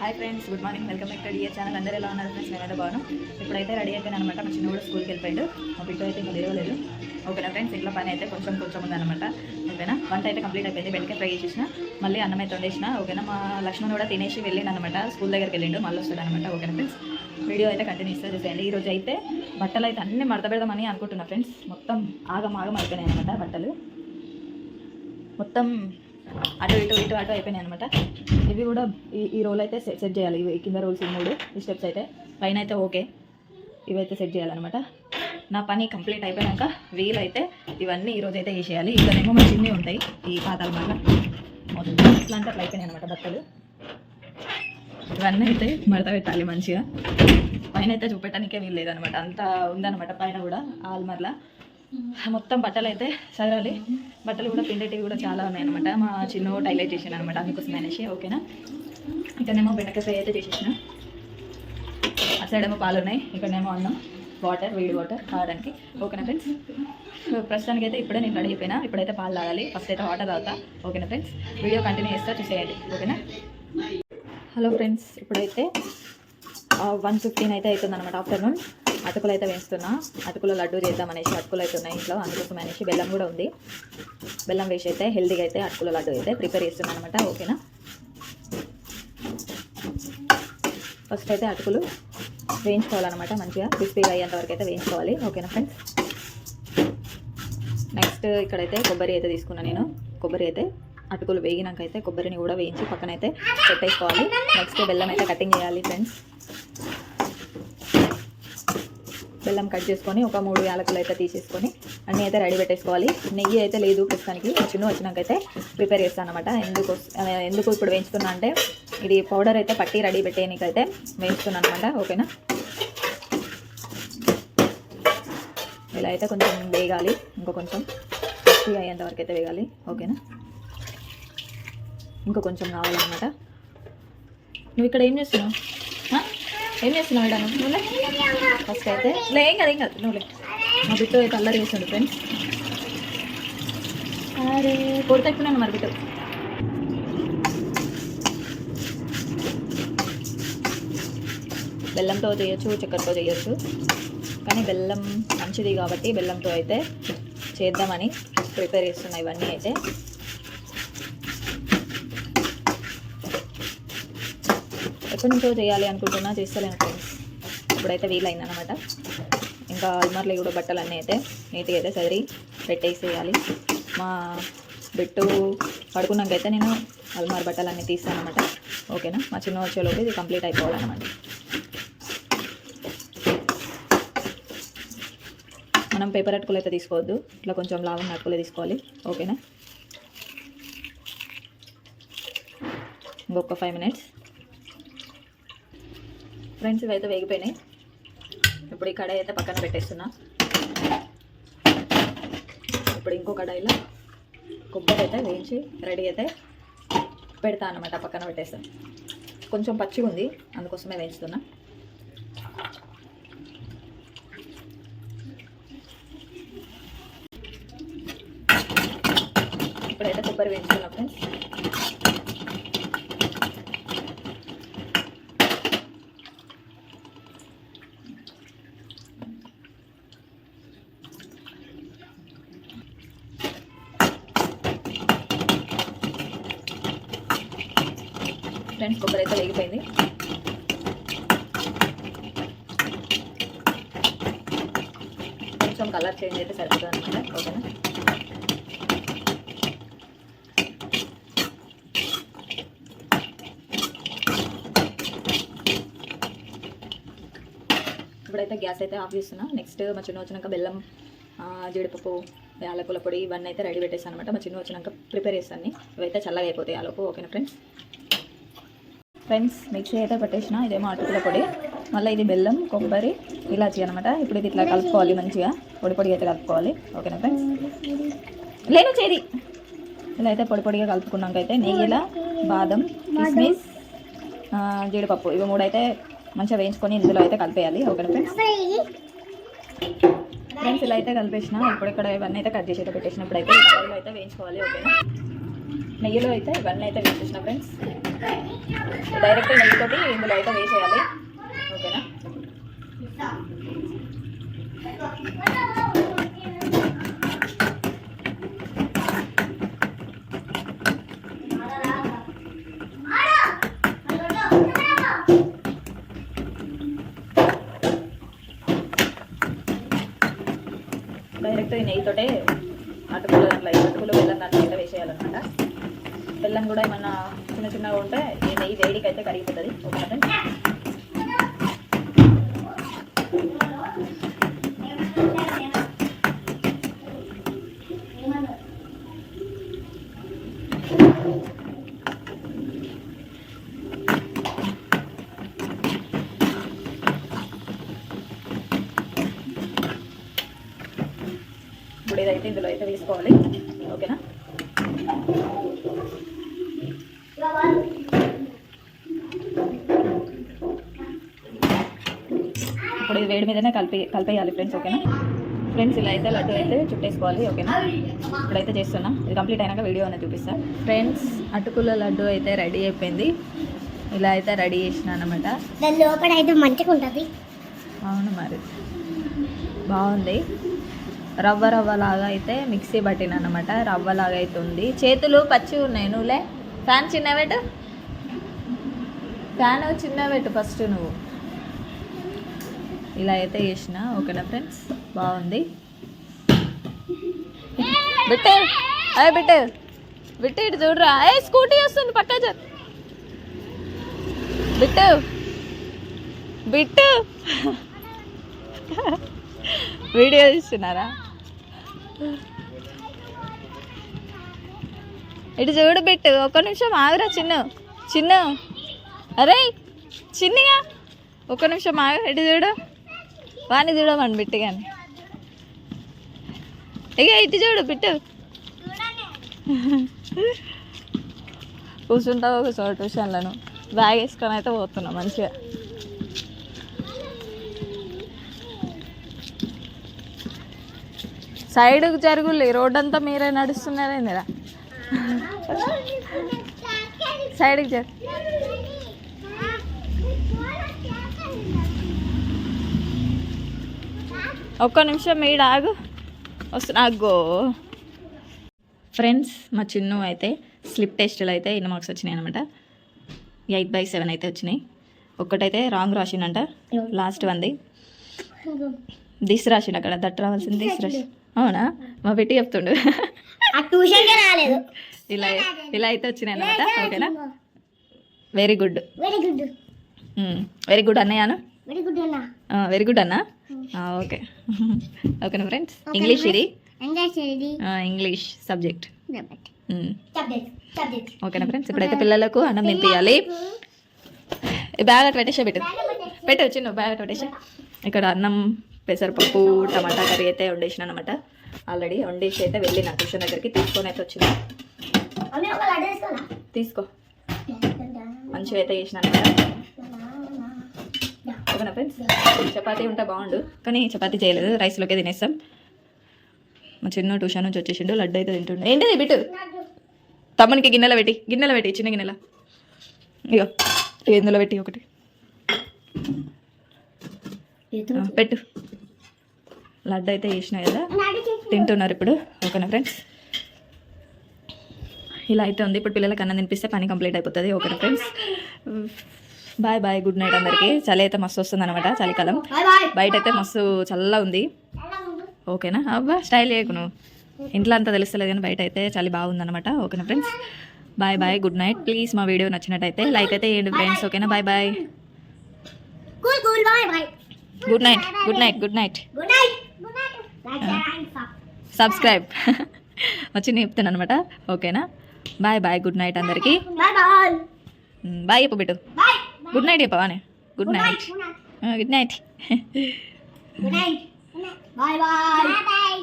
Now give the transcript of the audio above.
Hi friends good morning. Welcome back to dear channel. అందరూ ఎలా ఉన్నారు ఫ్రెండ్స్? నేనైతే బాగున్నాం ఇప్పుడైతే రెడీ అయిపోయాను అనమాట మా చిన్న కూడా స్కూల్కి వెళ్ళిపోయాడు. మా బిడ్డ అయితే ఇంకా లేవలేదు. ఓకేనా ఫ్రెండ్స్? ఇంట్లో పని అయితే కొంచెం కొంచెం ఉందన్నమాట. ఓకేనా? వంట అయితే కంప్లీట్ అయిపోయింది. బెండకాయ ఫ్రై చేసిన మళ్ళీ అన్నం అయితే వండేసిన ఓకేనా? మా లక్ష్మణ్ కూడా తినేసి వెళ్ళిండు అనమాట స్కూల్ దగ్గరికి వెళ్ళిండు. మళ్ళీ వస్తాడు అనమాట ఓకేనా ఫ్రెండ్స్? వీడియో అయితే కంటిన్యూ ఇస్తారు చూసేయండి. ఈరోజు అయితే బట్టలు అయితే అన్ని మడత పెడదామని అనుకుంటున్నా ఫ్రెండ్స్. మొత్తం ఆగం ఆగం అయిపోయినాయి అనమాట బట్టలు. మొత్తం అటు ఇటు ఇటు అటు అయిపోయినాయి అనమాట ఇవి కూడా ఈ ఈ రోల్ అయితే సెట్ సెట్ చేయాలి. ఇవి కింద రోల్స్ మూడు ఈ స్టెప్స్ అయితే. పైన అయితే ఓకే ఇవైతే సెట్ చేయాలన్నమాట. నా పని కంప్లీట్ అయిపోయాక వీలైతే ఇవన్నీ ఈరోజు అయితే వేసేయాలి. ఇక్కడేమో మా చిన్నవి ఉంటాయి ఈ పాతాల మాట మొత్తం ఇట్లా అంటే అట్లా అయిపోయినాయి అనమాట బట్టలు. ఇవన్నీ అయితే మడత పెట్టాలి మంచిగా. పైన అయితే చూపెట్టడానికే వీలు లేదనమాట అంత ఉందనమాట పైన కూడా ఆల్మర్లా మొత్తం బట్టలు అయితే సదరాలి. బట్టలు కూడా పిండేటివి కూడా చాలా ఉన్నాయన్నమాట. మా చిన్న టైలైట్ చేసాను అనమాట అందుకోసం అనేసి ఓకేనా? ఇక్కడనేమో బెండకాయ ఫ్రై అయితే చేసేసిన. ఆ సైడ్ ఏమో పాలు ఉన్నాయి ఇక్కడనేమో అన్నం వాటర్ వేడి వాటర్ తాగడానికి. ఓకేనా ఫ్రెండ్స్? ప్రస్తుతానికి అయితే ఇప్పుడే నేను రెడీ అయిపోయినా. ఇప్పుడైతే పాలు తాగాలి. ఫస్ట్ అయితే వాటర్ తాగుతా. ఓకేనా ఫ్రెండ్స్? వీడియో కంటిన్యూ చేస్తా చూసేయండి. ఓకేనా? హలో ఫ్రెండ్స్ ఇప్పుడైతే వన్ ఫిఫ్టీన్ అయితే అవుతుంది అనమాట ఆఫ్టర్నూన్. అటుకులు అయితే వేస్తున్నా. అటుకుల లడ్డు చేద్దామనేసి అటుకులు అయితే ఉన్నాయి ఇంట్లో. అందుకోసం అనేసి బెల్లం కూడా ఉంది. బెల్లం వేసి అయితే హెల్తీగా అయితే అటుకుల లడ్డు అయితే ప్రిపేర్ చేస్తున్నాను అనమాట ఓకేనా? ఫస్ట్ అయితే అటుకులు వేయించుకోవాలన్నమాట మంచిగా. క్రిస్పీగా అయ్యేంత వరకు అయితే వేయించుకోవాలి. ఓకేనా ఫ్రెండ్స్ నెక్స్ట్ ఇక్కడైతే కొబ్బరి అయితే తీసుకున్నాను నేను. కొబ్బరి అయితే అటుకులు వేగినాక అయితే కొబ్బరిని కూడా వేయించి పక్కన అయితే పెట్టేసుకోవాలి. నెక్స్ట్ బెల్లం అయితే కటింగ్ చేయాలి ఫ్రెండ్స్ బెల్లం కట్ చేసుకొని ఒక మూడు యాలకులు అయితే తీసేసుకొని అన్నీ అయితే రెడీ పెట్టేసుకోవాలి. నెయ్యి అయితే లేదు ప్రస్తుతానికి. చిన్న వచ్చినాక అయితే ప్రిపేర్ చేస్తాను అనమాట ఎందుకు ఎందుకు ఇప్పుడు వేయించుతున్నా అంటే ఇది పౌడర్ అయితే పట్టి రెడీ పెట్టేయడానికి అయితే వేయించుతున్నాను అనమాట ఓకేనా? ఇలా అయితే కొంచెం వేగాలి. ఇంకా కొంచెం క్రిస్పీ అయ్యేంత వరకు అయితే వేగాలి. ఓకేనా? ఇంకా కొంచెం కావాలన్నమాట. నువ్వు ఇక్కడ ఏం చేస్తున్నావు? ఏం చేస్తున్నావు ఇక్కడ? నూనె ఫస్ట్ అయితే. లే ఏం కదా ఏం కాదు. నువ్వు మా బిట్టు అయితే అల్లరి చేస్తుండు ఫ్రెండ్స్ అరే కొడుతున్నాను మరి బిట్టు బెల్లంతో చేయొచ్చు చక్కెరతో చేయొచ్చు. కానీ బెల్లం మంచిది కాబట్టి బెల్లంతో అయితే చేద్దామని ప్రిపేర్ చేస్తున్నాయి ఇవన్నీ అయితే. ఎప్పటి నుంచో చేయాలి అనుకుంటున్నా చేస్తలేను ఫ్రెండ్స్. ఇప్పుడైతే వీలైందనమాట ఇంకా అల్మార్లో కూడా బట్టలు అన్నీ అయితే నీట్గా అయితే సదిరి పెట్టేసేయాలి. మా బిట్టు పడుకున్నాకైతే నేను అల్మార్ బట్టలు అన్నీ తీస్తానమాట ఓకేనా? మా చిన్న వచ్చేలోపు ఇది కంప్లీట్ అయిపోవాలన్నమాట. మనం పేపర్ అటుకులు అయితే తీసుకోవద్దు. ఇట్లా కొంచెం లావున్న అటుకులే తీసుకోవాలి. ఓకేనా? ఇంకొక ఫైవ్ మినిట్స్. ఫ్రెండ్స్ ఇవైతే వేగిపోయినాయి. ఇప్పుడు ఈ కడాయి అయితే పక్కన పెట్టేస్తున్నా. ఇప్పుడు ఇంకో కడాయిలో కొబ్బరి అయితే వేయించి రెడీ అయితే పెడతా అన్నమాట పక్కన పెట్టేస్తాను కొంచెం పచ్చిగా ఉంది అందుకోసమే వేయిస్తున్నా. ఇప్పుడైతే కొబ్బరి వేయించుకున్నా ఫ్రెండ్స్. ఫ్రెండ్స్ కొబ్బరి అయితే వేగిపోయింది కొంచెం కలర్ చేంజ్ అయితే సరిపోతుంది అనమాట ఓకేనా? ఇప్పుడైతే గ్యాస్ అయితే ఆఫ్ చేస్తున్నా. నెక్స్ట్ మా చిన్న వచ్చినాక బెల్లం జీడిపప్పు యాలకుల పొడి ఇవన్నీ అయితే రెడీ పెట్టేస్తాను అనమాట మా చిన్న వచ్చినాక ప్రిపేర్ చేస్తాను. ఇవైతే చల్లగా అయిపోతాయి ఆలోపు ఓకేనా ఫ్రెండ్స్ ఫ్రెండ్స్ మిక్సీ అయితే పెట్టేసిన. ఇదేమో అటుకుల పొడి. మళ్ళీ ఇది బెల్లం కొబ్బరి ఇలాచి అనమాట ఇప్పుడు ఇది ఇట్లా కలుపుకోవాలి మంచిగా. పొడి పొడి అయితే కలుపుకోవాలి. ఓకేనా ఫ్రెండ్స్? లేను చేది ఇలా అయితే పొడి పొడిగా కలుపుకున్నాక అయితే బాదం కిస్మిస్ జీడిపప్పు. ఇవి మూడు అయితే మంచిగా వేయించుకొని ఇందులో అయితే కలిపేయాలి. ఓకేనా ఫ్రెండ్స్? ఫ్రెండ్స్ ఇలా అయితే కలిపేసిన. ఇప్పుడు ఇక్కడ ఇవన్నీ అయితే కట్ చేసి అయితే పెట్టేసినప్పుడు అయితే అయితే వేయించుకోవాలి. ఓకేనా? నెయ్యిలో అయితే ఇవన్నీ అయితే వేసేసిన ఫ్రెండ్స్. డైరెక్ట్ నెయ్యితోటి ఇందులో అయితే వేసేయాలి. ఓకేనా? డైరెక్ట్ ఈ నెయ్యితోటే బెల్లం కూడా ఏమన్నా చిన్న చిన్నగా ఉంటే ఈ నెయ్యి వేడికి అయితే కరిగిపోతుంది. ఓకేనా ఇప్పుడు ఇదైతే ఇందులో అయితే తీసుకోవాలి ఓకేనా? ఇప్పుడు ఇది వేడి మీదనే కలిపి కలిపేయాలి ఫ్రెండ్స్ ఓకేనా ఫ్రెండ్స్ ఇలా అయితే లడ్డు అయితే చుట్టేసుకోవాలి ఓకేనా ఇప్పుడైతే చేస్తున్నా. ఇది కంప్లీట్ అయినాక వీడియో అనేది చూపిస్తా. ఫ్రెండ్స్ అటుకుల లడ్డు అయితే రెడీ అయిపోయింది. ఇలా అయితే రెడీ చేసిన అనమాట దాని లోపల అయితే మంచిగా ఉంటుంది. అవును మరి. బాగుంది. రవ్వ రవ్వ లాగా అయితే మిక్సీ పట్టిన అనమాట రవ్వ లాగా అయితే ఉంది. చేతులు పచ్చి ఉన్నాయి నువ్వులే. ఫ్యాన్ చిన్న పెట్టు. ఫ్యాన్ చిన్న పెట్టు ఫస్ట్ నువ్వు. ఇలా అయితే చేసిన ఓకేనా ఫ్రెండ్స్? బాగుంది. బిట్టే. అయ్యే బిట్టు. బిట్టు ఇటు చూడరా. ఏ స్కూటీ వస్తుంది పక్కా బిట్టు. బిట్టు. వీడియో తీస్తున్నారా? ఇటు చూడు బిట్టు. ఒక్క నిమిషం ఆగురా చిన్న. చిన్న. అరే చిన్నగా. ఒక్క నిమిషం ఆగు. ఇటు చూడు. వాణి చూడమని బిట్టు కానీ ఇక ఇటు చూడు బిట్టు. కూర్చుంటావు కూర్చో ట్యూషన్లను. బ్యాగ్ వేసుకొని అయితే పోతున్నా మంచిగా. సైడ్కి జరుగులే రోడ్ అంతా మీరే నడుస్తున్నారేందిరా సైడ్కి జరు. ఒక్క నిమిషం ఈడ ఆగు. వస్తున్నా అగ్గో ఫ్రెండ్స్ మా చిన్ను అయితే స్లిప్ టెస్టులు అయితే ఇన్ని మార్క్స్ వచ్చినాయి అనమాట ఎయిట్ బై సెవెన్ అయితే వచ్చినాయి. ఒక్కటైతే రాంగ్ రాసిండంట. లాస్ట్ వంది. దిస్ రాసిండు అక్కడ. దట్ రావాల్సింది దిస్ రాసి. అవునా? మా పెట్టి చెప్తుండు. ఇలా ఇలా అయితే వచ్చినాయి అనమాట ఓకేనా? Very good very good very good అన్నయ్యాను very good అన్న. వెరీ గుడ్ అన్న? ఓకే ఓకేనా ఫ్రెండ్స్ ఇంగ్లీష్ ఇది ఇంగ్లీష్ సబ్జెక్ట్ ఓకేనా ఫ్రెండ్స్ ఇప్పుడైతే పిల్లలకు అన్నం తినిపించాలి బ్యాగ్ అటు పెట్టేసా పెట్టు. పెట్టు చిన్న బ్యాగ్ అటు పెట్టేసా. ఇక్కడ అన్నం పెసరపప్పు టమాటా కర్రీ అయితే వండేసిన అనమాట ఆల్రెడీ వండేసి అయితే వెళ్ళిన ట్యూషన్ దగ్గరికి తీసుకొని అయితే వేసుకోనా తీసుకో. మంచిగా అయితే చేసిన అనమాట ఓకేనా ఫ్రెండ్స్ చపాతీ ఉంటే బాగుండు. కానీ చపాతీ చేయలేదు. రైస్లోకే తినేస్తాం. మా చిన్న ట్యూషన్ నుంచి వచ్చేసిండు. లడ్డు అయితే తింటుండే. ఏంటిది బిట్టు? తమ్మునికి గిన్నెలో పెట్టి. గిన్నెలో పెట్టి చిన్న గిన్నెల. ఇగో ఎందులో ఇందులో పెట్టి ఒకటి. పెట్టు. లడ్డు అయితే చేసిన కదా. తింటున్నారు ఇప్పుడు. ఓకేనా ఫ్రెండ్స్ ఇలా అయితే ఉంది. ఇప్పుడు పిల్లలకి అన్నం తినిపిస్తే పని కంప్లీట్ అయిపోతుంది. ఓకేనా friends bye bye good night అందరికీ. చలి అయితే మస్తు వస్తుంది అనమాట చలికాలం. బాయ్ బాయ్ బయట అయితే మస్తు చల్ల ఉంది. ఓకేనా? అబ్బా స్టైల్ చేయకు నువ్వు. ఇంట్లో అంతా తెలుస్తలేదు కానీ బయట అయితే చలి బాగుందన్నమాట. ఓకేనా friends? Bye bye good night please మా వీడియో నచ్చినట్టయితే లైక్ అయితే చేయండి ఫ్రెండ్స్ ఓకేనా? Bye bye good night good night good night subscribe వచ్చి చెప్తాను అనమాట ఓకేనా? బాయ్ బాయ్ గుడ్ నైట్ అందరికీ. బాయ్ చెప్పు బిడ్డు good night చెప్పవానే good night good night good night good night bye bye bye